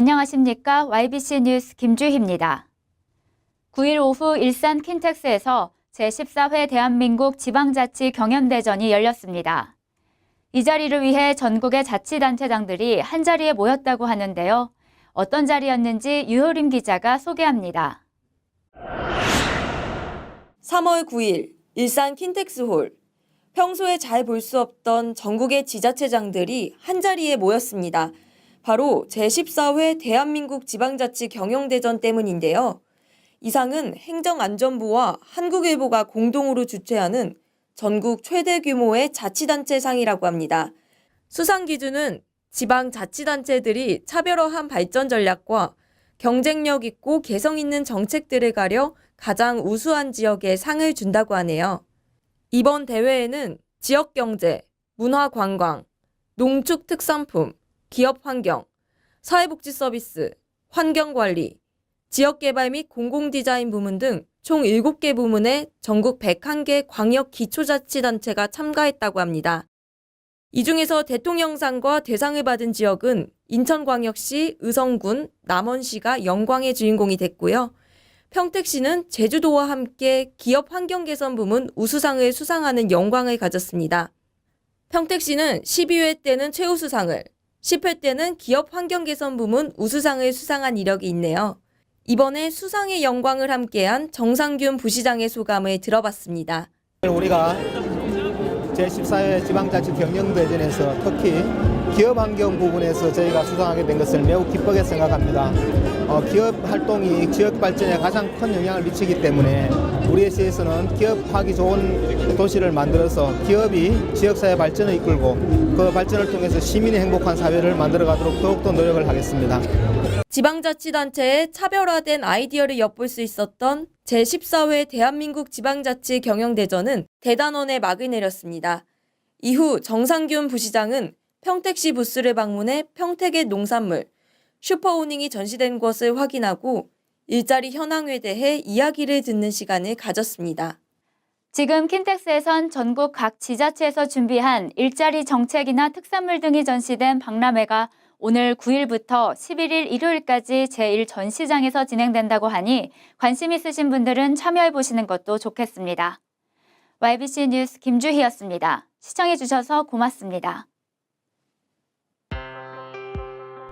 안녕하십니까. YBC 뉴스 김주희입니다. 9일 오후 일산 킨텍스에서 제14회 대한민국 지방자치 경연대전이 열렸습니다. 이 자리를 위해 전국의 자치단체장들이 한자리에 모였다고 하는데요. 어떤 자리였는지 유효림 기자가 소개합니다. 3월 9일 일산 킨텍스홀 평소에 잘 볼 수 없던 전국의 지자체장들이 한자리에 모였습니다. 바로 제14회 대한민국 지방자치 경영대전 때문인데요. 이상은 행정안전부와 한국일보가 공동으로 주최하는 전국 최대 규모의 자치단체 상이라고 합니다. 수상 기준은 지방 자치단체들이 차별화한 발전 전략과 경쟁력 있고 개성 있는 정책들을 가려 가장 우수한 지역에 상을 준다고 하네요. 이번 대회에는 지역 경제, 문화 관광, 농축 특산품, 기업 환경, 사회복지 서비스, 환경 관리, 지역 개발 및 공공 디자인 부문 등 총 7개 부문의 전국 101개 광역 기초자치단체가 참가했다고 합니다. 이 중에서 대통령상과 대상을 받은 지역은 인천광역시, 의성군, 남원시가 영광의 주인공이 됐고요. 평택시는 제주도와 함께 기업 환경 개선 부문 우수상을 수상하는 영광을 가졌습니다. 평택시는 12회 때는 최우수상을, 10회 때는 기업 환경 개선 부문 우수상을 수상한 이력이 있네요. 이번에 수상의 영광을 함께한 정상균 부시장의 소감을 들어봤습니다. 우리가 제14회 지방자치 경영대전에서 특히 기업 환경 부분에서 저희가 수상하게 된 것을 매우 기쁘게 생각합니다. 어, 기업 활동이 지역 발전에 가장 큰 영향을 미치기 때문에 우리의 시에서는 기업하기 좋은 도시를 만들어서 기업이 지역사회 발전을 이끌고 그 발전을 통해서 시민이 행복한 사회를 만들어 가도록 더욱더 노력을 하겠습니다. 지방자치단체의 차별화된 아이디어를 엿볼 수 있었던 제14회 대한민국 지방자치 경영대전은 대단원에 막을 내렸습니다. 이후 정상균 부시장은 평택시 부스를 방문해 평택의 농산물, 슈퍼오닝이 전시된 것을 확인하고 일자리 현황에 대해 이야기를 듣는 시간을 가졌습니다. 지금 킨텍스에선 전국 각 지자체에서 준비한 일자리 정책이나 특산물 등이 전시된 박람회가 오늘 9일부터 11일 일요일까지 제1 전시장에서 진행된다고 하니 관심 있으신 분들은 참여해 보시는 것도 좋겠습니다. YBC 뉴스 김주희였습니다. 시청해 주셔서 고맙습니다.